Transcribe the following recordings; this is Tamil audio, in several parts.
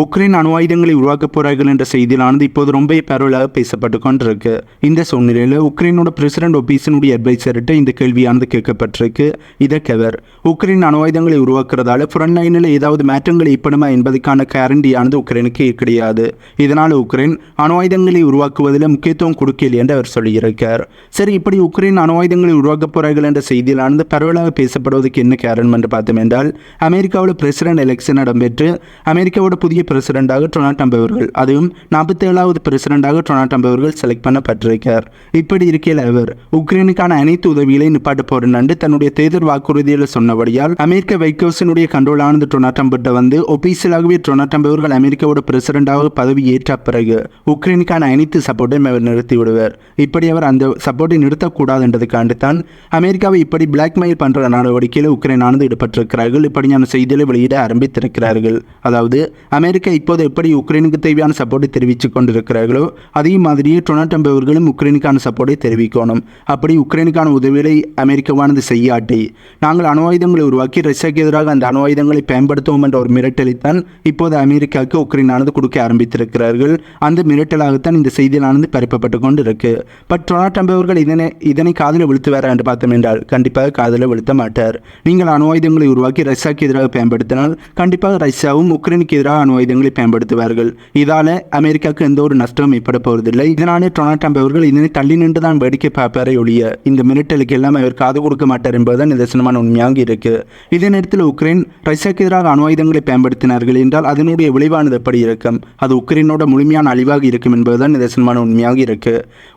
உக்ரைன் அணு ஆயுதங்களை உருவாக்கப் போறார்கள் என்ற செய்தியிலானது இப்போது ரொம்ப பரவலாக பேசப்பட்டு கொண்டிருக்கு. இந்த சூழ்நிலையில் உக்ரைனோட பிரசிடென்ட் ஒபீசனுடைய அட்வைசர்கிட்ட இந்த கேள்வியானது கேட்கப்பட்டிருக்கு. இதை கவர் உக்ரைன் அணு ஆயுதங்களை உருவாக்குறதால ஃப்ரண்ட் லைனில் ஏதாவது மாற்றங்கள் ஏற்படுமா என்பதற்கான கேரண்டியானது உக்ரைனுக்கு கிடையாது. இதனால் உக்ரைன் அணு ஆயுதங்களை உருவாக்குவதில் முக்கியத்துவம் கொடுக்கல என்று அவர் சொல்லியிருக்கார். சரி இப்படி உக்ரைன் அணு ஆயுதங்களை உருவாக்கப் போறார்கள் என்ற செய்தியிலானது பரவலாக பேசப்படுவதற்கு என்ன காரணம் என்று பார்த்தோம் என்றால் அமெரிக்காவில் பிரசிடென்ட் எலெக்ஷன் இடம்பெற்று அமெரிக்காவோட புதிய பிரசிடெண்டாக டொனால்ட் ட்ரம்ப் அவர்கள். அதுவும் நாற்பத்தேழாவது பிரசிடெண்டாக டொனால்ட் ட்ரம்ப் அவர்கள் செலக்ட் பண்ணப்பட்டிருக்கார் இப்படி இருக்கையில் அவர் உக்ரைனுக்கான அனைத்து உதவிகளையும் நிப்பாட்ட போறேன்னு தன்னுடைய தேர்தல் வாக்குறுதியில் சொன்னபடியால் அமெரிக்க வைட் ஹவுஸினுடைய கண்ட்ரோல் டொனால்ட் ட்ரம்ப்கிட்ட வந்து ஒபீசியலாகவே டொனால்ட் ட்ரம்ப் அவர்கள் அமெரிக்காவோட பிரசிடெண்டாக பதவி ஏற்ற பிறகு உக்ரைனுக்கான அனைத்து சப்போர்ட்டையும் அவர் நிறுத்தி விடுவார். இப்படி அவர் அந்த சப்போர்ட்டை நிறுத்தக்கூடாது என்றதுக்காண்டு தான் அமெரிக்காவை இப்படி பிளாக்மெயில் பண்ற நடவடிக்கையில் உக்ரைனானது ஈடுபட்டிருக்கிறார்கள். இப்படியான செய்திகளை வெளியிட ஆரம்பித்திருக்கிறார்கள். அதாவது அமெரிக்க அமெரிக்கா இப்போது எப்படி உக்ரைனுக்கு தேவையான சப்போர்ட்டை தெரிவித்து கொண்டிருக்கிறார்களோ அதே மாதிரியே டொனால்ட் ட்ரம்ப் அவர்களும் உக்ரைனுக்கான சப்போர்ட்டை தெரிவிக்கணும். அப்படி உக்ரைனுக்கான உதவிகளை அமெரிக்காவானது செய்யாட்டி நாங்கள் அணு ஆயுதங்களை உருவாக்கி ரஷ்யாவுக்கு எதிராக அந்த அணு ஆயுதங்களை பயன்படுத்துவோம் என்ற ஒரு மிரட்டலைத்தான் இப்போது அமெரிக்காவுக்கு உக்ரைனானது கொடுக்க ஆரம்பித்திருக்கிறார்கள். அந்த மிரட்டலாகத்தான் இந்த செய்தியிலானது பரப்பப்பட்டு கொண்டு இருக்கு பட் டொனால்ட் ட்ரம்ப் அவர்கள் இதனை இதனை காதில் வேற என்று பார்த்தோம் என்றால் கண்டிப்பாக காதில் விழுத்த மாட்டார். நீங்கள் அணு ஆயுதங்களை உருவாக்கி ரஷ்யாவுக்கு எதிராக பயன்படுத்தினால் கண்டிப்பாக ரஷ்யாவும் உக்ரைனுக்கு எதிராக அணு ஆயுதங்களை பயன்படுத்துவார்கள். இதால அமெரிக்காவுக்கு எந்த ஒரு நஷ்டமும் ஏற்பட போவதில்லை. இதனாலே டொனால்ட் ட்ரம்ப் அவர்கள் இதனை தள்ளி நின்று தான் வேடிக்கை பார்ப்பாரே ஒழிய இந்த மிரட்டலுக்கு எல்லாம் அவர் காது கொடுக்க மாட்டார் என்பதுதான் நிதர்சனமான உண்மையாக இருக்கு. இதே நேரத்தில் உக்ரைன் ரஷ்யாவுக்கு எதிராக அணு ஆயுதங்களை பயன்படுத்தினார்கள் என்றால் அதனுடைய விளைவானது எப்படி இருக்கும்? அது உக்ரைனோட முழுமையான அழிவாக இருக்கும் என்பதுதான் நிதர்சனமான உண்மையாக இருக்கு.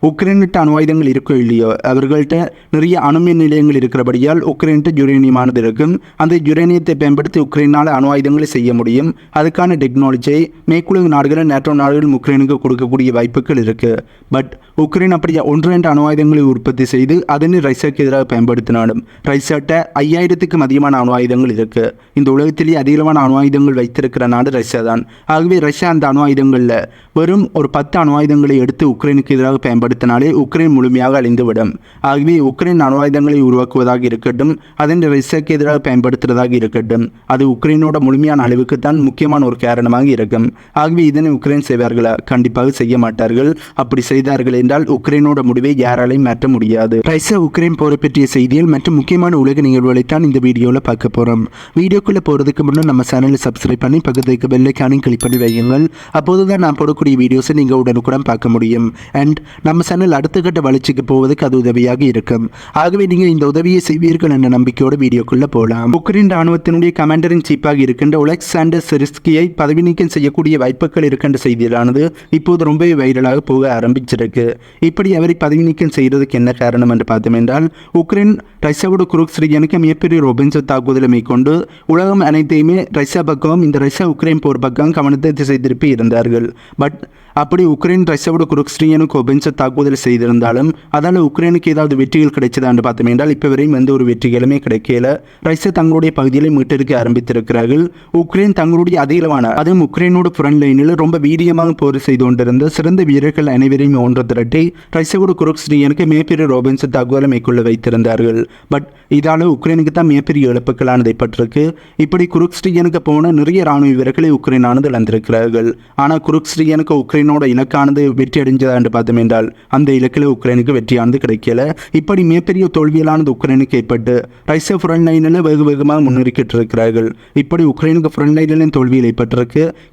உக்ரைன்கிட்ட அணு ஆயுதங்கள் இருக்கோ இல்லையோ அவர்கள்ட்ட நிறைய அணுமின் நிலையங்கள் இருக்கிறபடியால் உக்ரைன்ட்டு யுரேனியமானது இருக்கும். அந்த யுரேனியத்தை பயன்படுத்தி உக்ரைனால் அணு ஆயுதங்களை செய்ய முடியும். அதுக்கான டெக்னாலஜியை மேற்குலக நாடுகள் நேட்டோ நாடுகள் உக்ரைனுக்கு கொடுக்கக்கூடிய வாய்ப்புகள் இருக்குது பட் உக்ரைன் அப்படி ஒன்று ரெண்டு அணு ஆயுதங்களை உற்பத்தி செய்து அதனை ரஷ்யாவுக்கு எதிராக பயன்படுத்தினாலும் ரஷ்யாட்ட ஐயாயிரத்துக்கும் அதிகமான அணு ஆயுதங்கள் இருக்குது இந்த உலகத்திலேயே அதிகமான அணு ஆயுதங்கள் வைத்திருக்கிற நாடு ரஷ்யா தான். ஆகவே ரஷ்யா அந்த அணு ஆயுதங்களில் வெறும் ஒரு பத்து அணு ஆயுதங்களை எடுத்து உக்ரைனுக்கு எதிராக பயன்படுத்தினாலே உக்ரைன் முழுமையாக அழிந்துவிடும். ஆகவே உக்ரைன் அணு ஆயுதங்களை உருவாக்குவதாக இருக்கட்டும் அதன் ரஷ்யாவுக்கு எதிராக பயன்படுத்துவதாக இருக்கட்டும் அது உக்ரைனோட முழுமையான அழிவுக்கு தான் முக்கியமான ஒரு காரணம். காரணமாக இருக்கும். ஆகவே இதனை உக்ரைன் செய்வார்களா? கண்டிப்பாக செய்ய மாட்டார்கள். அப்படி செய்தார்கள் என்றால் உக்ரைனோட முடிவை யாராலையும் மாற்ற முடியாது. ரஷ்யா உக்ரைன் போரை பற்றிய செய்திகள் மற்றும் முக்கியமான உலக நிகழ்வுகளை தான் இந்த வீடியோவில் பார்க்க போகிறோம் வீடியோக்குள்ளே போகிறதுக்கு முன்னே நம்ம சேனலை சப்ஸ்கிரைப் பண்ணி பக்கத்துக்கு பெல்லைக்கானையும் கிளிக் பண்ணி வையுங்கள். அப்போது தான் நான் போடக்கூடிய வீடியோஸை நீங்கள் உடனுக்குடன் பார்க்க முடியும். அண்ட் நம்ம சேனல் அடுத்த கட்ட வளர்ச்சிக்கு போவதற்கு அது உதவியாக இருக்கும். ஆகவே நீங்கள் இந்த உதவியை செய்வீர்கள் என்ற நம்பிக்கையோட வீடியோக்குள்ளே போகலாம் உக்ரைன் ராணுவத்தினுடைய கமாண்டரின் சீப்பாக இருக்கின்ற ஒலெக்சாண்டர் செரிஸ்கியை பதவி நீக்கம் செய்யக்கூடிய வாய்ப்புகள் இருக்கின்ற செய்தியிலானது இப்போது ரொம்பவே வைரலாக போக ஆரம்பிச்சிருக்கு. இப்படி அவரை பதவி நீக்கம் செய்கிறதுக்கு என்ன காரணம் என்று பார்த்தோம் என்றால் உக்ரைன் ரஷ்யாவோட குருக்ஸ் ரீஜனுக்கு மிகப்பெரிய ரொபின்சோ தாக்குதலை மேற்கொண்டு உலகம் அனைத்தையுமே ரஷ்யா பக்கம் இந்த ரஷ்யா உக்ரைன் போர் பக்கம் கவனத்தை திசை திருப்பி இருந்தார்கள். பட் அப்படி உக்ரைன் ரஷ்யாவோட குருக்ஸ்ரீயனுக்கு ஒபென்ச தாக்குதல் செய்திருந்தாலும் அதனால் உக்ரைனுக்கு ஏதாவது வெற்றிகள் கிடைச்சதான்னு பார்த்தோம் என்றால் இப்போ வரையும் எந்த ஒரு வெற்றிகளுமே கிடைக்கல. ரஷ்யா தங்களுடைய பகுதிகளை மீட்டெடுக்க ஆரம்பித்திருக்கிறார்கள். உக்ரைன் தங்களுடைய அதிகளவான அதுவும் உக்ரைனோட ஃப்ரண்ட் லைனில் ரொம்ப வீரியமாக போர் செய்து கொண்டிருந்த சிறந்த வீரர்கள் அனைவரையும் ஒன்று திரட்டி ரஷ்யாவோட குருக்ஸ்ரீயனுக்கு மேப்பெரிய ரோபின்ஸ் தகவலை மேற்கொள்ள வைத்திருந்தார்கள். பட் இதால் உக்ரைனுக்கு தான் மிகப்பெரிய இழப்புகளானதை பற்றிருக்கு இப்படி குருக்ஸ்ரீயனுக்கு போன நிறைய ராணுவ வீரர்களை உக்ரைனானது இழந்திருக்கிறார்கள். ஆனால் குருக்ஸ்ரீயனுக்கு உக்ரைனோட இலக்கானது வெற்றி அடைஞ்சதா என்று பார்த்தோம் என்றால் அந்த இலக்கில் உக்ரைனுக்கு வெற்றியானது கிடைக்கல. இப்படி மிகப்பெரிய தோல்வியலானது உக்ரைனுக்கு ஏற்பட்டு ரஷ்யா ஃப்ரண்ட் லைனில் வெகு வேகமாக முன்னேறிக்கிட்டு இருக்கிறார்கள். இப்படி உக்ரைனுக்கு ஃப்ரண்ட் லைனிலும் தோல்வியில் ஏற்பட்டிருக்கு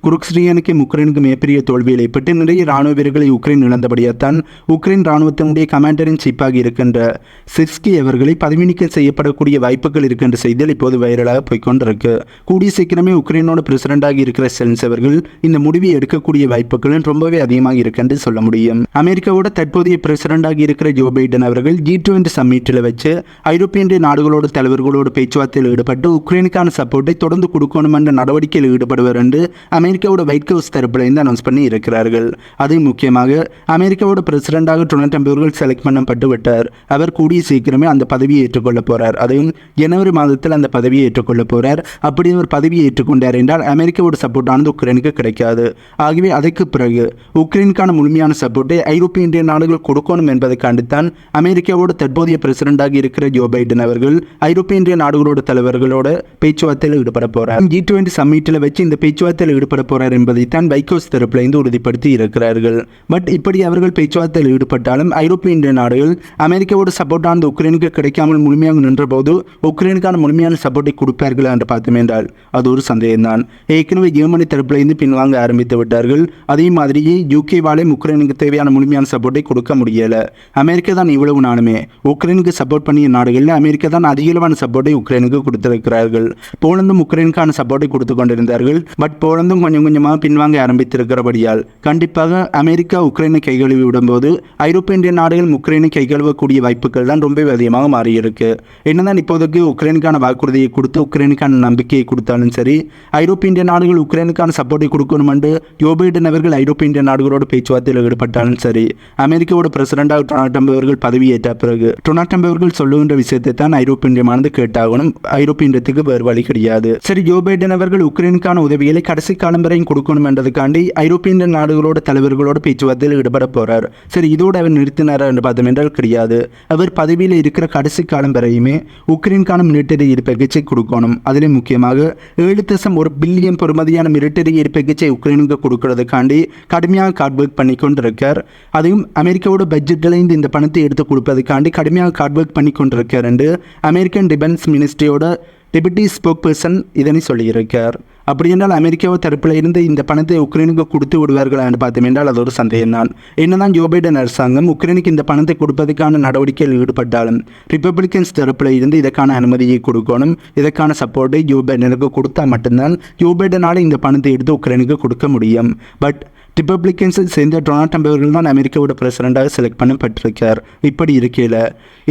குருக்ஸ்ரீயனுக்கு உக்ரைனுக்கு மிகப்பெரிய தோல்வியில் ஏற்பட்டு நிறைய ராணுவ வீரர்களை உக்ரைன் இழந்தபடியாத்தான் உக்ரைன் ராணுவத்தினுடைய கமாண்டரின் சீப்பாக இருக்கின்ற சிஸ்கி அவர்களை பதவி நீக்கம் செய்யப்படக்கூடிய வாய்ப்புகள் இருக்கின்ற செய்தியில் இப்போது வைரலாக போய்கொண்டிருக்கு. கூடிய சீக்கிரமே உக்ரைனோட பிரசிடண்டாக இருக்கிற செல்ஸ் அவர்கள் இந்த முடிவை எடுக்கக்கூடிய வாய்ப்புகளும் ரொம்பவே அதிகமாக இருக்குன்னு சொல்ல முடியும். அமெரிக்காவோட தற்போதைய பிரசிடண்டாக இருக்கிற ஜோ பைடன் அவர்கள் ஜி டுவெண்டி சம்மிட்டில் வச்சு ஐரோப்பிய நாடுகளோட தலைவர்களோட பேச்சுவார்த்தையில் ஈடுபட்டு உக்ரைனுக்கான சப்போர்ட்டை தொடர்ந்து கொடுக்கணும் என்ற நடவடிக்கையில் ஈடுபடுவர் என்று அமெரிக்காவோட ஒயிட் ஹவுஸ் தரப்பில் இருந்து அனௌன்ஸ் பண்ணி இருக்கிறார்கள். அது முக்கியமாக அமெரிக்காவோட பிரசிடண்டாக டொனால்ட் ட்ரம்ப் அவர்கள் செலக்ட் பண்ணப்பட்டு விட்டார். அவர் கூடிய சீக்கிரமே அந்த பதவியை ஏற்றுக்கொள்ள போகிறார் அதையும் ஜனவரி மாதத்தில் அந்த பதவியை ஏற்றுக்கொள்ள போகிறார் அப்படி அவர் பதவியை ஏற்றுக்கொண்டார் என்றால் அமெரிக்காவோட சப்போர்ட்டானது உக்ரைனுக்கு கிடைக்காது. ஆகவே அதற்கு பிறகு உக்ரைனுக்கான முழுமையான சப்போர்ட்டை ஐரோப்பிய இந்திய நாடுகள் கொடுக்கணும் என்பதற்காண்டித்தான் அமெரிக்காவோட தற்போதைய பிரசிடண்டாக இருக்கிற ஜோ பைடன் அவர்கள் ஐரோப்பிய இந்திய நாடுகளோட தலைவர்களோட பேச்சுவார்த்தையில் ஈடுபட போகிறார் ஜி டுவெண்ட்டி சம்மிட்டில் வச்சு இந்த பேச்சுவார்த்தை பேச்சுவார்த்தையில் ஈடுபட போறார் என்பதைத்தான் வைகோஸ் தரப்பிலிருந்து உறுதிப்படுத்தி இருக்கிறார்கள். பட் இப்படி அவர்கள் பேச்சுவார்த்தையில் ஈடுபட்டாலும் ஐரோப்பிய இந்திய நாடுகள் அமெரிக்காவோட சப்போர்ட் ஆனது உக்ரைனுக்கு கிடைக்காமல் முழுமையாக நின்றபோது உக்ரைனுக்கான முழுமையான சப்போர்ட்டை கொடுப்பார்கள் என்று பார்த்தோம் என்றால் அது ஒரு சந்தேகம்தான். ஏற்கனவே ஜெர்மனி தரப்பிலிருந்து பின்வாங்க ஆரம்பித்து விட்டார்கள். அதே மாதிரியே யூகே வாழையும் உக்ரைனுக்கு தேவையான முழுமையான சப்போர்ட்டை கொடுக்க முடியல. அமெரிக்கா தான் இவ்வளவு நாளுமே உக்ரைனுக்கு சப்போர்ட் பண்ணிய நாடுகளில் அமெரிக்கா தான் அதிகளவான சப்போர்ட்டை உக்ரைனுக்கு கொடுத்திருக்கிறார்கள். போலந்தும் உக்ரைனுக்கான சப்போர்ட்டை கொடுத்து கொண்டிருந்தார்கள். பட் போலந்தும் கொஞ்சம் கொஞ்சமாக பின்வாங்க ஆரம்பித்திருக்கிறபடியால் கண்டிப்பாக அமெரிக்கா உக்ரைனை கைகழுவி விடும்போது ஐரோப்பிய இந்திய நாடுகள் உக்ரைனை கைகழுவக்கூடிய வாய்ப்புகள் தான் ரொம்ப அதிகமாக மாறியிருக்கு. என்னதான் இப்போதைக்கு உக்ரைனுக்கான வாக்குறுதியை கொடுத்து உக்ரைனுக்கான நம்பிக்கையை கொடுத்தாலும் சரி ஐரோப்பிய இந்திய நாடுகள் உக்ரைனுக்கான சப்போர்ட்டை கொடுக்கணும் என்று ஜோ பைடன் அவர்கள் ஐரோப்பிய இந்திய பேச்சுவார்த்தையில் ஈடுபட்டாலும் சரி அமெரிக்காவோட பிரசிடண்டாக டொனால்ட் ட்ரம்ப் அவர்கள் பதவியேற்ற பிறகு டொனால்ட் ட்ரம்ப் அவர்கள் சொல்லுகின்ற விஷயத்தை தான் ஐரோப்பிய இந்தியமானது கேட்டாகணும். ஐரோப்பிய இந்தியத்துக்கு வேறு வழி கிடையாது. சரி ஜோ பைடன் அவர்கள் உக்ரைனுக்கான உதவிகளை கடைசி காலம் வரையும் கொடுக்கணும் என்றதுக்காண்டி ஐரோப்பிய நாடுகளோட தலைவர்களோட பேச்சுவார்த்தையில் ஈடுபட போறார். சரி இதோடு அவர் நிறுத்தினாரா என்று பார்த்தோம் என்றால் கிடையாது. அவர் பதவியில் இருக்கிற கடைசி காலம் வரையுமே உக்ரைனுக்கான மிலிட்டரி இருப்பகிச்சை கொடுக்கணும். அதிலே முக்கியமாக ஏழு தசம் ஒரு பில்லியன் பெறுமதியான மிலிட்டரி இருப்பகிச்சை உக்ரைனுக்கு கொடுக்கறதுக்காண்டி கடுமையாக கார்ட் ஒர்க் பண்ணி கொண்டிருக்கார். அதையும் அமெரிக்காவோட பட்ஜெட்டில் இந்த இந்த பணத்தை எடுத்து கொடுப்பதுக்காண்டி கடுமையாக கார்ட் ஒர்க் பண்ணி கொண்டிருக்கார் என்று அமெரிக்கன் டிஃபென்ஸ் மினிஸ்ட்ரியோட டெபுட்டி ஸ்போக் பர்சன் இதனை சொல்லியிருக்கார். அப்படி என்றால் அமெரிக்காவை தரப்பில் இருந்து இந்த பணத்தை உக்ரைனுக்கு கொடுத்து விடுவார்களா என்று பார்த்தோம் என்றால் அது ஒரு சந்தேகம் தான் என்னதான் ஜோ பைடன் அரசாங்கம் உக்ரைனுக்கு இந்த பணத்தை கொடுப்பதற்கான நடவடிக்கையில் ஈடுபட்டாலும் ரிப்பப்ளிகன்ஸ் தரப்பில் இருந்து இதற்கான அனுமதியை கொடுக்கணும் இதற்கான சப்போர்ட்டை ஜோ பைடனுக்கு கொடுத்தா மட்டும்தான் ஜோ பைடனால் இந்த பணத்தை எடுத்து உக்ரைனுக்கு கொடுக்க முடியும். பட் ரிப்பப்ளிகன்ஸை சேர்ந்த டொனால்ட் ட்ரம்ப் அவர்கள் தான் அமெரிக்காவோட பிரசிடண்டாக செலக்ட் பண்ணப்பட்டிருக்கார். இப்படி இருக்கையில்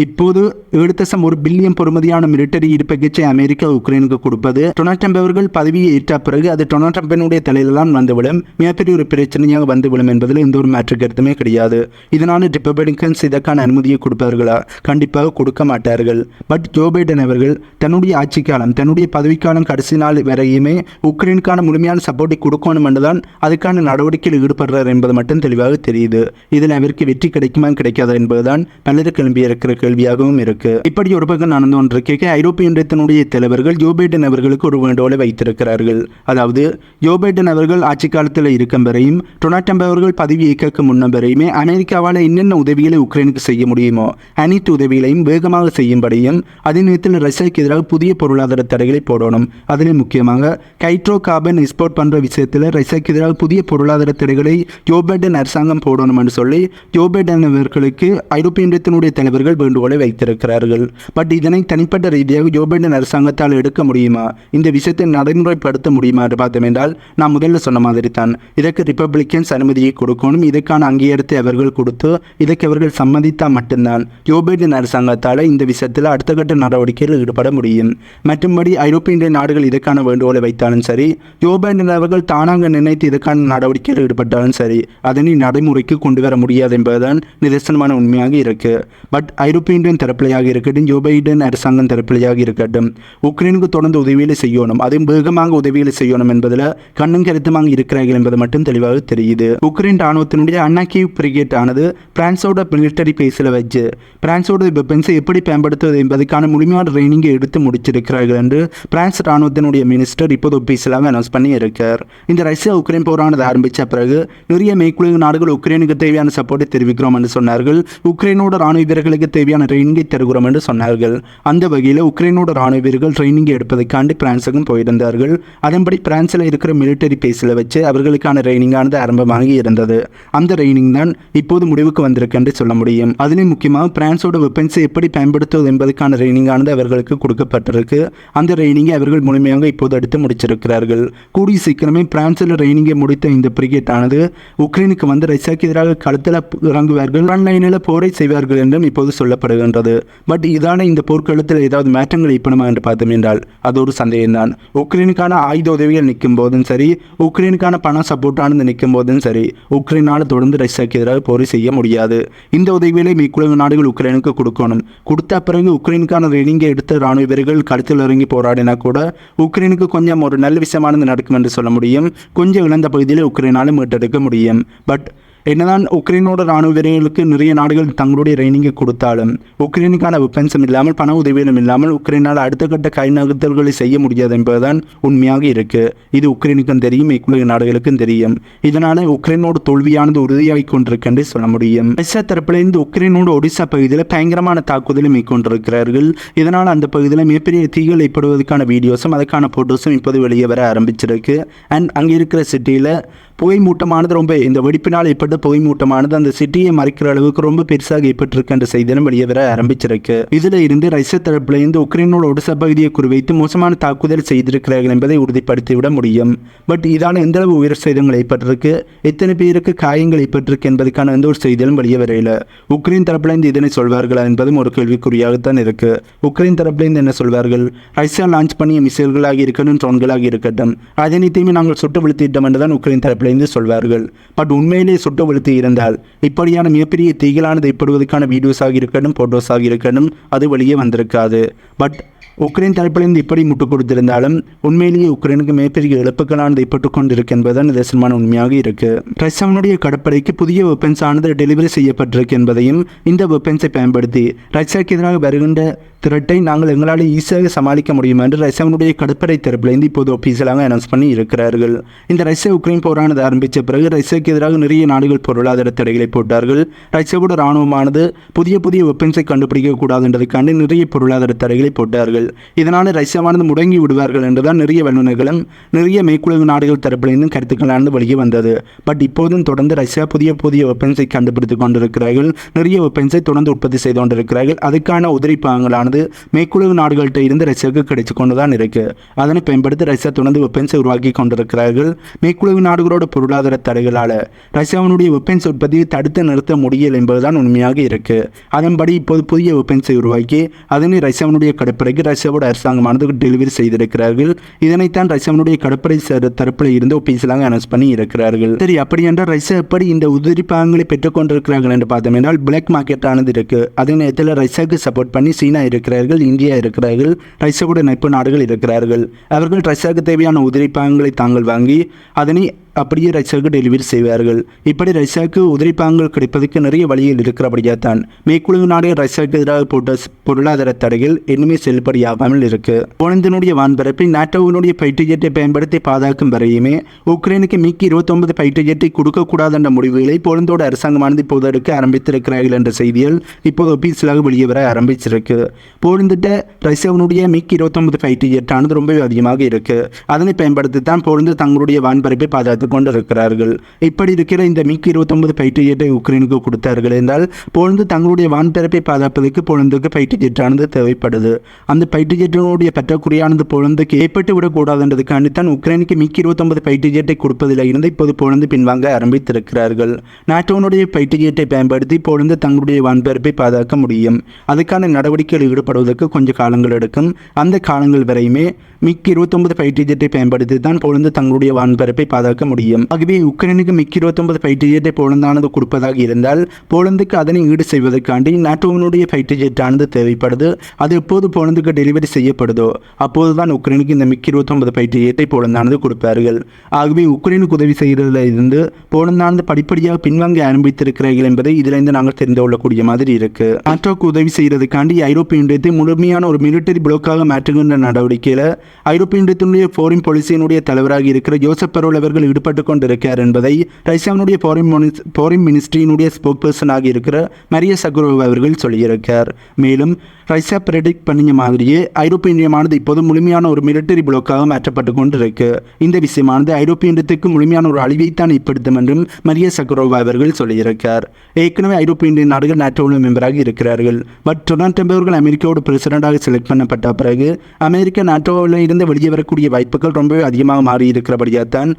இப்போது ஏழு தசம் ஒரு பில்லியன் பொறுமதியான மிலிட்டரி இருப்பகிச்சை அமெரிக்கா உக்ரைனுக்கு கொடுப்பது டொனால்ட் ட்ரம்ப் அவர்கள் பதவியை ஏற்ற பிறகு அது டொனால்ட் ட்ரம்பினுடைய தலையில தான் வந்துவிடும். மிகப்பெரிய ஒரு பிரச்சனையாக வந்துவிடும் என்பதில் எந்த ஒரு மாற்று கருத்துமே கிடையாது. இதனால் ரிப்பப்ளிகன்ஸ் இதற்கான அனுமதியை கொடுப்பார்களா? கண்டிப்பாக கொடுக்க மாட்டார்கள். பட் ஜோ பைடன் அவர்கள் தன்னுடைய ஆட்சி காலம் தன்னுடைய பதவிக்காலம் கடைசி நாள் வரையுமே உக்ரைனுக்கான முழுமையான சப்போர்ட்டை கொடுக்கணும் என்றுதான் அதுக்கான நடவடிக்கை நடவடிக்கையில் ஈடுபடுறார் என்பது மட்டும் தெளிவாக தெரியுது. இதில் அவருக்கு வெற்றி கிடைக்குமா கிடைக்காதா என்பதுதான் பலருக்கு எழும்பி இருக்கிற கேள்வியாகவும் இருக்கு. இப்படி ஒரு பக்கம் நடந்து கொண்டிருக்க ஐரோப்பிய ஒன்றியத்தினுடைய தலைவர்கள் ஜோ பைடன் அவர்களுக்கு ஒரு வேண்டுகோளை வைத்திருக்கிறார்கள். அதாவது ஜோ பைடன் அவர்கள் ஆட்சி காலத்தில் இருக்கும் வரையும் டொனால்ட் ட்ரம்ப் அவர்கள் பதவி ஏற்க முன்ன வரையுமே அமெரிக்காவால் என்னென்ன உதவிகளை உக்ரைனுக்கு செய்ய முடியுமோ அனைத்து உதவிகளையும் வேகமாக செய்யும்படியும் அதே நேரத்தில் ரஷ்யாவுக்கு எதிராக புதிய பொருளாதார தடைகளை போடணும். அதிலே முக்கியமாக கைட்ரோ கார்பன் எக்ஸ்போர்ட் பண்ற விஷயத்தில் ரஷ்யாவுக்கு எதிராக புதிய பொருளாதார தடைகளை ஜோ பைடன் அரசாங்கம் போடணும் என்று சொல்லி ஜோ பைடன் அவர்களுக்கு ஐரோப்பிய ஒன்றியத்தினுடைய தலைவர்கள் வேண்டுகோளை வைத்திருக்கிறார்கள். பட் இதனை தனிப்பட்ட ரீதியாக ஜோ பைடன் அரசாங்கத்தால் எடுக்க முடியுமா? இந்த விஷயத்தை நடைமுறைப்படுத்த முடியுமா என்று பார்த்தோம் என்றால் நான் முதல்ல சொன்ன மாதிரி தான் இதற்கு ரிப்பப்ளிக்கன்ஸ் அனுமதியை கொடுக்கணும். இதற்கான அங்கீகாரத்தை அவர்கள் கொடுத்து இதற்கு அவர்கள் சம்மதித்தால் மட்டும்தான் ஜோ பைடன் அரசாங்கத்தால் இந்த விஷயத்தில் அடுத்த கட்ட நடவடிக்கையில் ஈடுபட முடியும். மற்றும்படி ஐரோப்பிய நாடுகள் இதற்கான வேண்டுகோளை வைத்தாலும் சரி ஜோ பைடன் அவர்கள் தானாக நினைத்து இதற்கான நடவடிக்கையில் ஈடுபட்டாலும் சரி அதனை நடைமுறைக்கு கொண்டு வர முடியாது என்பதுதான் நிதர்சனமான உண்மையாக இருக்கு. பட் ஐரோப்பிய தரப்பிலையாக இருக்கட்டும் ஜோ பைடன் அரசாங்கம் தரப்பிலையாக இருக்கட்டும் உக்ரைனுக்கு தொடர்ந்து உதவிகளை செய்யணும் அதையும் வேகமாக உதவிகளை செய்யணும் என்பதில் கண்ணும் கருத்துமாக இருக்கிறார்கள் என்பது மட்டும் தெளிவாக தெரியுது. உக்ரைன் ராணுவத்தினுடைய அன்னாக்கிவ் பிரிகேட் ஆனது பிரான்ஸோட மிலிட்டரி பேஸில் வச்சு பிரான்ஸோட வெப்பன்ஸை எப்படி பயன்படுத்துவது என்பதற்கான முழுமையான ட்ரைனிங்கை எடுத்து முடிச்சிருக்கிறார்கள் என்று பிரான்ஸ் ராணுவத்தினுடைய மினிஸ்டர் இப்போது ஒப்பீஸிலாக அனௌன்ஸ் பண்ணி இருக்கார் இந்த ரஷ்யா உக்ரைன் போரானது ஆரம்பித்த பிறகு நிறைய மேற்குலக நாடுகள் உக்ரைனுக்கு தேவையான சப்போர்ட்டை தெரிவிக்கிறோம் என்று சொன்னார்கள். உக்ரைனோட ராணுவ வீரர்களுக்கு தேவையான ட்ரைனிங்கை தருகிறோம் என்று சொன்னார்கள். அந்த வகையில் உக்ரைனோட ராணுவ வீரர்கள் ட்ரைனிங் எடுப்பதற்காண்டி பிரான்ஸுக்கும் போயிருந்தார்கள். அதன்படி பிரான்ஸில் இருக்கிற மிலிட்டரி பேஸில் வச்சு அவர்களுக்கான ட்ரைனிங்கானது ஆரம்பமாகி இருந்தது. அந்த ட்ரைனிங் தான் இப்போது முடிவுக்கு வந்திருக்கு என்று சொல்ல முடியும். அதிலும் முக்கியமாக பிரான்ஸோட வெப்பன்ஸை எப்படி பயன்படுத்துவது என்பதற்கான ட்ரைனிங்கானது அவர்களுக்கு கொடுக்கப்பட்டிருக்கு. அந்த ட்ரைனிங்கை அவர்கள் முழுமையாக இப்போது எடுத்து முடிச்சிருக்கிறார்கள். கூடிய சீக்கிரமே பிரான்ஸில் ட்ரைனிங்கை முடித்த இந்த பிரிகேட் ஆனது உக்ரைனுக்கு வந்து ரஷ்யாவுக்கு எதிராக களத்தில் இறங்குவார்கள் ஆன்லைனில் போரை செய்வார்கள் என்றும் இப்போது சொல்லப்படுகின்றது. பட் இதான இந்த போர்க்களத்தில் ஏதாவது மாற்றங்கள் இப்பணுமா என்று பார்த்தோம் என்றால் அது ஒரு சந்தேகம்தான். உக்ரைனுக்கான ஆயுத உதவிகள் நிற்கும் போதும் சரி உக்ரைனுக்கான பண சப்போர்ட்டானது நிற்கும் போதும் சரி உக்ரைனால் தொடர்ந்து ரஷ்யாவுக்கு எதிராக போரை செய்ய முடியாது. இந்த உதவிகளை மேற்குலக நாடுகள் உக்ரைனுக்கு கொடுக்கணும். கொடுத்த பிறகு உக்ரைனுக்கான ட்ரைனிங்கை எடுத்த ராணுவ வீரர்கள் களத்தில் இறங்கி போராடினா கூட உக்ரைனுக்கு கொஞ்சம் ஒரு நல்ல விஷயமானது நடக்கும் என்று சொல்ல முடியும். கொஞ்சம் இழந்த பகுதியில் உக்ரைனாலும் மீட்டெடுக்க முடியும் பட் என்னதான் உக்ரைனோட ராணுவ வீரர்களுக்கு நிறைய நாடுகள் தங்களுடைய ட்ரைனிங்கை கொடுத்தாலும் உக்ரைனுக்கான வெப்பன்ஸும் இல்லாமல் பண உதவியும் இல்லாமல் உக்ரைனால் அடுத்த கட்ட கை நகர்த்தல்களை செய்ய முடியாது என்பதுதான் உண்மையாக இருக்கு. இது உக்ரைனுக்கும் தெரியும் இக்குலக நாடுகளுக்கும் தெரியும். இதனால உக்ரைனோட தோல்வியானது உறுதியாகி கொண்டிருக்கென்று சொல்ல முடியும். ரஷ்யா தரப்பிலிருந்து உக்ரைனோட ஒடிசா பகுதியில் பயங்கரமான தாக்குதலை மேற்கொண்டிருக்கிறார்கள். இதனால் அந்த பகுதியில் மிகப்பெரிய தீகள் ஏற்படுவதற்கான வீடியோஸும் அதற்கான ஃபோட்டோஸும் இப்போது வெளியே வர ஆரம்பிச்சிருக்கு. அண்ட் அங்கே இருக்கிற சிட்டியில் புகை மூட்டமானது ரொம்ப இந்த வெடிப்பினால் ஏற்பட்ட புகை மூட்டமானது அந்த சிட்டியை மறைக்கிற அளவுக்கு ரொம்ப பெருசாக ஏற்பட்டிருக்கு என்ற செய்தியும் வெளியே வர ஆரம்பிச்சிருக்கு. இதில் இருந்து ரஷ்ய தரப்பிலிருந்து உக்ரைனோட ஒடிசா பகுதியை குறிவைத்து மோசமான தாக்குதல் செய்திருக்கிறார்கள் என்பதை உறுதிப்படுத்திவிட முடியும். பட் இதால் எந்த அளவு உயிர் சேதங்கள் ஏற்பட்டிருக்கு எத்தனை பேருக்கு காயங்கள் ஏற்பட்டிருக்கு என்பதற்கான எந்த ஒரு செய்தியிலும் வெளியே வரையில உக்ரைன் தரப்பிலிருந்து இதனை சொல்வார்களா என்பதும் ஒரு கேள்விக்குறியாகத்தான் இருக்கு. உக்ரைன் தரப்பிலிருந்து என்ன சொல்வார்கள் ரஷ்யா லான்ச் பண்ணிய மிசைல்களாக இருக்கட்டும் ட்ரோன்களாக இருக்கட்டும் அதனைத்தையுமே நாங்கள் சுட்டு விழுத்திட்டோம் என்றுதான் உக்ரைன் தரப்பிலிருந்து சொல்வார்கள். பட் உண்மையிலே சுட்டு வலுத்து இருந்தால் இப்படியான மிகப்பெரிய தீகளானது ஏற்படுவதற்கான வீடியோஸாக இருக்கணும் ஃபோட்டோஸாக இருக்கணும் அது வெளியே வந்திருக்காது. பட் உக்ரைன் தரப்பிலிருந்து இப்படி முட்டுக் கொடுத்திருந்தாலும் உண்மையிலேயே உக்ரைனுக்கு மிகப்பெரிய இழப்புகளானது ஏற்பட்டு கொண்டிருக்கு என்பதுதான் நிதர்சனமான உண்மையாக இருக்கு. ரஷ்யாவினுடைய கடற்படைக்கு புதிய வெப்பன்ஸ் ஆனது டெலிவரி செய்யப்பட்டிருக்கு என்பதையும் இந்த வெப்பன்ஸை பயன்படுத்தி ரஷ்யாவுக்கு எதிராக வருகின்ற திரட்டை நாங்கள் எங்களால் ஈஸியாக சமாளிக்க முடியும் என்று ரஷ்யாவினுடைய கடற்படை தரப்பிலிருந்து இப்போது ஒப்பீசலாக அனௌன்ஸ் பண்ணி இருக்கிறார்கள். இந்த ரஷ்யா உக்ரைன் போரானது ஆரம்பித்த பிறகு ரஷ்யாவுக்கு எதிராக நிறைய நாடுகள் பொருளாதார தடைகளை போட்டார்கள். ரஷ்யாவோட இராணுவமானது புதிய புதிய வெப்பன்ஸை கண்டுபிடிக்க கூடாது என்றதுக்காண்டி நிறைய பொருளாதார தடைகளை போட்டார்கள். இதனால் ரஷ்யாவானது முடங்கி விடுவார்கள் என்றுதான் நிறைய வல்லுநர்களும் நிறைய மேற்குலக நாடுகள் தரப்பிலிருந்தும் கருத்துக்களானது வெளியே வந்தது. பட் இப்போதும் தொடர்ந்து ரஷ்யா புதிய புதிய வெப்பன்ஸை கண்டுபிடித்துக் கொண்டிருக்கிறார்கள் நிறைய வெப்பன்ஸை தொடர்ந்து உற்பத்தி செய்து கொண்டிருக்கிறார்கள். அதுக்கான உதிரி பாகங்களானது மேற்குலக நாடுகள்கிட்ட இருந்து ரஷ்யாவுக்கு கிடைச்சு கொண்டு தான் இருக்கு. அதனை பயன்படுத்தி ரஷ்யா தொடர்ந்து வெப்பன்ஸை உருவாக்கி கொண்டிருக்கிறார்கள் மேற்குலக நாடுகளோட பொருளாதார தடைகளால். ரஷ்யாவினுடைய வெப்பன்ஸ் உற்பத்தியை தடுத்து நிறுத்த முடியல என்பதுதான் உண்மையாக இருக்கு. அதன்படி இப்போது புதிய வெப்பன்ஸை உருவாக்கி அதனை ரஷ்யாவினுடைய கடற்படைக்கு ரஷ்யாவோட அரசாங்கமானது டெலிவரி செய்திருக்கிறார்கள். இதனைத்தான் ரஷ்யாவினுடைய கடற்படை தரப்பில் இருந்து ஒப்பீசலாக அனௌன்ஸ் பண்ணி இருக்கிறார்கள் சரி அப்படி என்றால் ரஷ்யா எப்படி இந்த உதிரி பாகங்களை பெற்றுக்கொண்டிருக்கிறார்கள் என்று பார்த்தோம் என்றால் பிளாக் மார்க்கெட் ஆனது இருக்கு. அதே நேரத்தில் ரஷ்யாவுக்கு சப்போர்ட் பண்ணி சீனா இருக்கிறார்கள் இந்தியா இருக்கிறார்கள் ரஷ்யாவோட நட்பு நாடுகள் இருக்கிறார்கள். அவர்கள் ரஷ்யாவுக்கு தேவையான உதிரி பாகங்களை தாங்கள் வாங்கி அதனை அப்படியே ரஷ்யாவுக்கு டெலிவரி செய்வார்கள். இப்படி ரஷ்யாவுக்கு உதிரிப்பாங்கள் கிடைப்பதற்கு நிறைய வழிகள் இருக்கிறபடியாக தான் மேற்குலக நாடுகள் ரஷ்யாவுக்கு எதிராக போட்ட பொருளாதார தடைகள் இன்னுமே செல்லுபடியாகாமல் இருக்கு. போலந்தினுடைய வான்பரப்பை நாட்டோவினுடைய ஃபைட்டர் ஜெட்டை பயன்படுத்தி பாதுகாக்கும் வரையுமே உக்ரைனுக்கு மிக்க இருபத்தொன்பது ஃபைட்டர் ஜெட்டை கொடுக்கக்கூடாது என்ற முடிவுகளை போலந்தோட அரசாங்கமானது இப்போது எடுக்க ஆரம்பித்திருக்கிறார்கள் என்ற செய்திகள் இப்போது ஒபீசியலாக வெளியே வர ஆரம்பிச்சிருக்கு. போலந்துட்ட ரஷ்யாவினுடைய மிக்க இருபத்தொன்பது ஃபைட்டர் ஜெட்டானது ரொம்பவே அதிகமாக இருக்கு. அதனை பயன்படுத்தி தான் போலந்து தங்களுடைய வான்பரப்பை பாதுகாத்து கொண்டு கொண்டிருக்கிறார்கள். இப்படி இருக்கிற இந்த மிக் இருபத்தொன்பது ஃபைட்டர் ஜெட்டை உக்ரைனுக்கு கொடுத்தார்கள் என்றால் போலந்து தங்களுடைய வான்பரப்பை பாதுகாப்பதற்கு போலந்துக்கு ஃபைட்டர் ஜெட்டானது தேவைப்படுது. அந்த ஃபைட்டர் ஜெட்டினுடைய பற்றாக்குறையானது போலந்துக்கு ஏற்பட்டு விடக்கூடாதுன்றதுக்காண்டி தான் உக்ரைனுக்கு மிக் இருபத்தொன்பது ஃபைட்டர் ஜெட்டை கொடுப்பதில் இருந்து இப்போது போலந்து பின்வாங்க ஆரம்பித்திருக்கிறார்கள். நாட்டோனுடைய ஃபைட்டர் ஜெட்டை பயன்படுத்தி போலந்து தங்களுடைய வான்பரப்பை பாதுகாக்க முடியும். அதுக்கான நடவடிக்கைகள் ஈடுபடுவதற்கு கொஞ்சம் காலங்கள் எடுக்கும். அந்த காலங்கள் வரையுமே மிக் இருபத்தொன்பது ஃபைட்டர் ஜெட்டை பயன்படுத்தி தான் போலந்து தங்களுடைய வான்பரப்பை பாதுகாக்க முடியும் ஆகவே உக்ரைனுக்கு மிக் இருபத்தொன்பது ஃபைட்டர் ஜெட்டை போலந்தானது கொடுப்பதாக இருந்தால் போலந்துக்கு அதனை ஈடு செய்வதற்காண்டி நாட்டோவினுடைய ஃபைட்டர் ஜெட்டானது தேவைப்படுது. அது எப்போது போலந்துக்கு டெலிவரி செய்யப்படுதோ அப்போதுதான் உக்ரைனுக்கு இந்த மிக் இருபத்தொன்பது ஃபைட்டர் ஜெட்டை போலந்தானது கொடுப்பார்கள். ஆகவே உக்ரைனுக்கு உதவி செய்கிறதுல இருந்து போலந்தானது படிப்படியாக பின்வாங்க ஆரம்பித்திருக்கிறார்கள் என்பதை இதிலிருந்து நாங்கள் தெரிந்து கொள்ளக்கூடிய மாதிரி இருக்கு. நாட்டோக்கு உதவி செய்கிறதுக்காண்டி ஐரோப்பிய ஒன்றியத்தை முழுமையான ஒரு மிலிட்டரி பிளோக்காக மாற்றுகின்ற நடவடிக்கையில் ஐரோப்பிய ஒன்றியத்தினுடைய போரின் பாலிசியினுடைய தலைவராக இருக்கிற ஜோசப் பரோல் அவர்கள் ஈடுபட்டு ஈடுபட்டுக் கொண்டிருக்கிறார் என்பதை ரஷ்யாவினுடைய ஃபாரின் ஃபாரின் மினிஸ்ட்ரியினுடைய ஸ்போக் பர்சனாக இருக்கிற மரிய சகுரோவ் அவர்கள் சொல்லியிருக்கார் மேலும் ரஷ்யா பிரெடிக் பண்ணிய மாதிரியே ஐரோப்பிய இந்தியமானது இப்போது முழுமையான ஒரு மிலிட்டரி பிளோக்காக மாற்றப்பட்டு கொண்டிருக்கு. இந்த விஷயமானது ஐரோப்பிய இந்தியத்துக்கு முழுமையான ஒரு அழிவைத்தான் ஏற்படுத்தும் என்றும் மரிய சகுரோவா அவர்கள் சொல்லியிருக்கார் ஏற்கனவே ஐரோப்பிய இந்திய நாடுகள் நாட்டோவில் மெம்பராக இருக்கிறார்கள். பட் டொனால்ட் ட்ரம்ப் அவர்கள் அமெரிக்காவோட பிரசிடண்டாக செலக்ட் பண்ணப்பட்ட பிறகு அமெரிக்கா நாட்டோவில் இருந்து வெளியே வரக்கூடிய வாய்ப்புகள் ரொம்பவே அதிகமாக மாறி இருக்கிறபடியாக தான்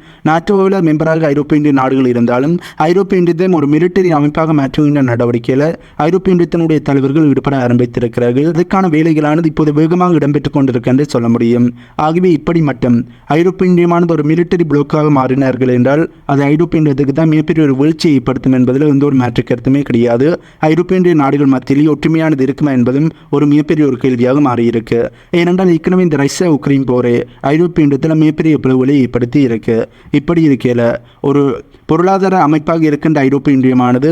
நாட்டோவில் மெம்பராக ஐரோப்பிய இந்திய நாடுகள் இருந்தாலும் ஐரோப்பிய ஒன்றியத்தை ஒரு மிலிட்டரி அமைப்பாக மாற்றுகின்ற நடவடிக்கையில் ஐரோப்பிய இந்தியத்தினுடைய தலைவர்கள் ஈடுபட ஆரம்பித்திருக்கிறார்கள். அதற்கான வேலைகளானது இப்போது வேகமாக இடம்பெற்றுக் கொண்டிருக்கின்ற சொல்ல முடியும். ஆகவே இப்படி மட்டும் ஐரோப்பிய இந்தியமானது ஒரு மிலிட்டரி பிளோக்காக மாறினார்கள் என்றால் அது ஐரோப்பிய இந்தியத்துக்கு தான் மிகப்பெரிய ஒரு வீழ்ச்சியை ஏற்படுத்தும் என்பதில் எந்த ஒரு மாற்று கருத்துமே கிடையாது. ஐரோப்பிய இந்திய நாடுகள் மத்தியிலேயே ஒற்றுமையானது இருக்குமா என்பதும் ஒரு மிகப்பெரிய ஒரு கேள்வியாக மாறியிருக்கு. ஏனென்றால் ஏற்கனவே இந்த ரஷ்யா உக்ரைன் போரே ஐரோப்பிய இந்தியத்தில் மிகப்பெரிய பிளவுகளை ஏற்படுத்தி இருக்கு. இப்படி இருக்கையில் ஒரு பொருளாதார அமைப்பாக இருக்கின்ற ஐரோப்பிய ஒன்றியமானது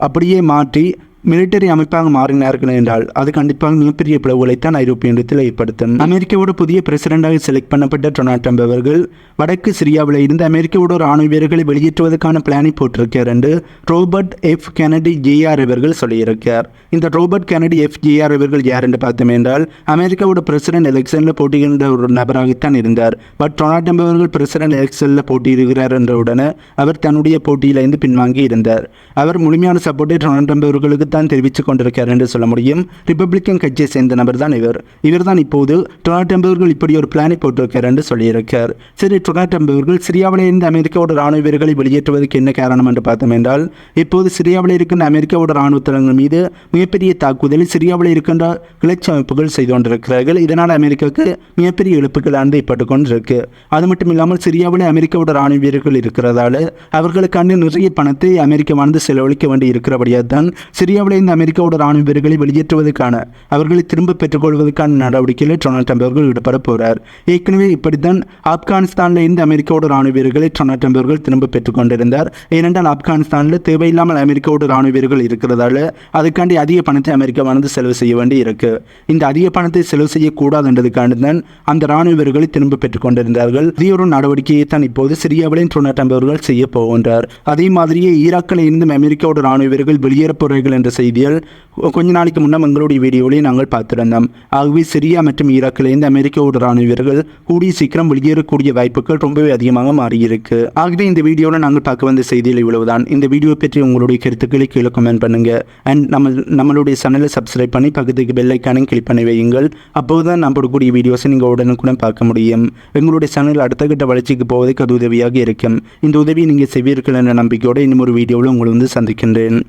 அப்படியே மாற்றி மிலிட்டரி அமைப்பாக மாறினார்கள் என்றால் அது கண்டிப்பாக மிகப்பெரிய பிளவுகளைத்தான் ஐரோப்பிய ஒன்றியத்தில் ஏற்படுத்தும். அமெரிக்காவோட புதிய பிரசிடண்டாக செலக்ட் பண்ணப்பட்ட டொனால்ட் ட்ரம்ப் அவர்கள் வடக்கு சிரியாவில் இருந்து அமெரிக்காவோட ராணுவ வீரர்களை வெளியேற்றுவதற்கான பிளானை போட்டிருக்கார் என்று ரோபர்ட் எஃப் கெனடி ஜேஆர் இவர்கள் சொல்லியிருக்கார் இந்த ரோபர்ட் கெனடி எஃப் ஜேஆர் இவர்கள் யார் என்று பார்த்தோம் என்றால் அமெரிக்காவோட பிரசிடென்ட் எலெக்ஷனில் போட்டியிடுகின்ற ஒரு நபராகத்தான் இருந்தார். பட் டொனால்ட் ட்ரம்ப் அவர்கள் பிரசிடென்ட் எலெக்ஷனில் போட்டியிடுகிறார் என்றவுடனே அவர் தன்னுடைய போட்டியிலிருந்து பின்வாங்கி இருந்தார். அவர் முழுமையான சப்போர்ட்டை டொனால்ட் ட்ரம்ப் அவர்களுக்கு தான் தெரிவித்துக் கொண்டிருக்கிறார் என்று சொல்ல முடியும். ரிப்பப்ளிக்கன் கட்சியை சேர்ந்த நபர் தான் இவர். இவர் தான் இப்போது டொனால்ட் ட்ரம்ப் அவர்கள் இப்படி ஒரு பிளானை போட்டிருக்கிறார் என்று சொல்லியிருக்கார் சரி டொனால்ட் ட்ரம்ப் அவர்கள் சிரியாவில் இருந்து அமெரிக்காவோட ராணுவ வீரர்களை வெளியேற்றுவதற்கு என்ன காரணம் என்று பார்த்தோம் என்றால் இப்போது சிரியாவில் இருக்கின்ற அமெரிக்காவோட ராணுவ தளங்கள் மீது மிகப்பெரிய தாக்குதலை சிரியாவில் இருக்கின்ற கிளர்ச்சி அமைப்புகள் செய்து கொண்டிருக்கிறார்கள். இதனால் அமெரிக்காவுக்கு மிகப்பெரிய இழப்புகள் ஆண்டு ஏற்பட்டு கொண்டிருக்கு. அது மட்டும் இல்லாமல் சிரியாவில் அமெரிக்காவோட ராணுவ வீரர்கள் இருக்கிறதால அவர்களுக்கான நிறைய பணத்தை அமெரிக்காவானது செலவழிக்க வேண்டி இருக்கிறபடியாக தான் சிரியா சிரியாவில் அமெரிக்காவோட ராணுவ வீரர்களை வெளியேற்றுவதற்கான அவர்களை திரும்ப பெற்றுக்கொள்வதற்கான நடவடிக்கையில் டொனால்ட் ட்ரம்ப் அவர்கள் ஈடுபட போகிறார் ஏற்கனவே இப்படித்தான் ஆப்கானிஸ்தானில் இருந்து அமெரிக்காவோட ராணுவ வீரர்களை டொனால்ட் ட்ரம்ப் அவர்கள் திரும்ப பெற்றுக்கொண்டிருந்தார். ஏனென்றால் ஆப்கானிஸ்தானில் தேவையில்லாமல் அமெரிக்காவோட ராணுவ வீரர்கள் இருக்கிறதால அதுக்காண்டி அதிக பணத்தை அமெரிக்காவானது செலவு செய்ய வேண்டி இருக்கு. இந்த அதிக பணத்தை செலவு செய்யக்கூடாது என்றதுக்காண்டி தான் அந்த ராணுவ வீரர்களை திரும்ப பெற்றுக்கொண்டிருந்தார்கள். இது ஒரு நடவடிக்கையை தான் இப்போது சிரியாவிலையும் டொனால்ட் ட்ரம்ப் அவர்கள் செய்ய போகின்றார். அதே மாதிரியே ஈராக்கில் இருந்தும் அமெரிக்காவோட ராணுவ வீரர்கள் வெளியேறப் போகிறார்கள் என்ற செய்திகள். கொஞ்ச நாளைக்கு முன்னம் எங்களுடைய வீடியோவிலேயே நாங்கள் பார்த்திருந்தோம். ஆகவே சிரியா மற்றும் ஈராக்கிலேருந்து அமெரிக்காவோட ராணுவ வீரர்கள் கூடிய சீக்கிரம் வெளியேறக்கூடிய வாய்ப்புகள் ரொம்பவே அதிகமாக மாறியிருக்கு. ஆகவே இந்த வீடியோவில் நாங்கள் பார்க்க வந்த செய்தியில் இவ்வளவுதான். இந்த வீடியோ பற்றி உங்களுடைய கருத்துக்களை கீழே கமெண்ட் பண்ணுங்க. அண்ட் நம்ம நம்மளுடைய சேனலை சப்ஸ்கிரைப் பண்ணி பக்கத்துக்கு பெல்லைக்கானும் கிளிக் பண்ணி வையுங்கள். அப்போது தான் நம்ம கூடிய வீடியோஸை நீங்கள் உடனுக்குடன் பார்க்க முடியும். எங்களுடைய சேனல் அடுத்த கட்ட வளர்ச்சிக்கு போவதற்கு அது உதவியாக இருக்கும். இந்த உதவி நீங்கள் செய்வீர்கள் என்ற நம்பிக்கையோடு இன்னும் ஒரு வீடியோவில் உங்களை வந்து சந்திக்கின்றேன்.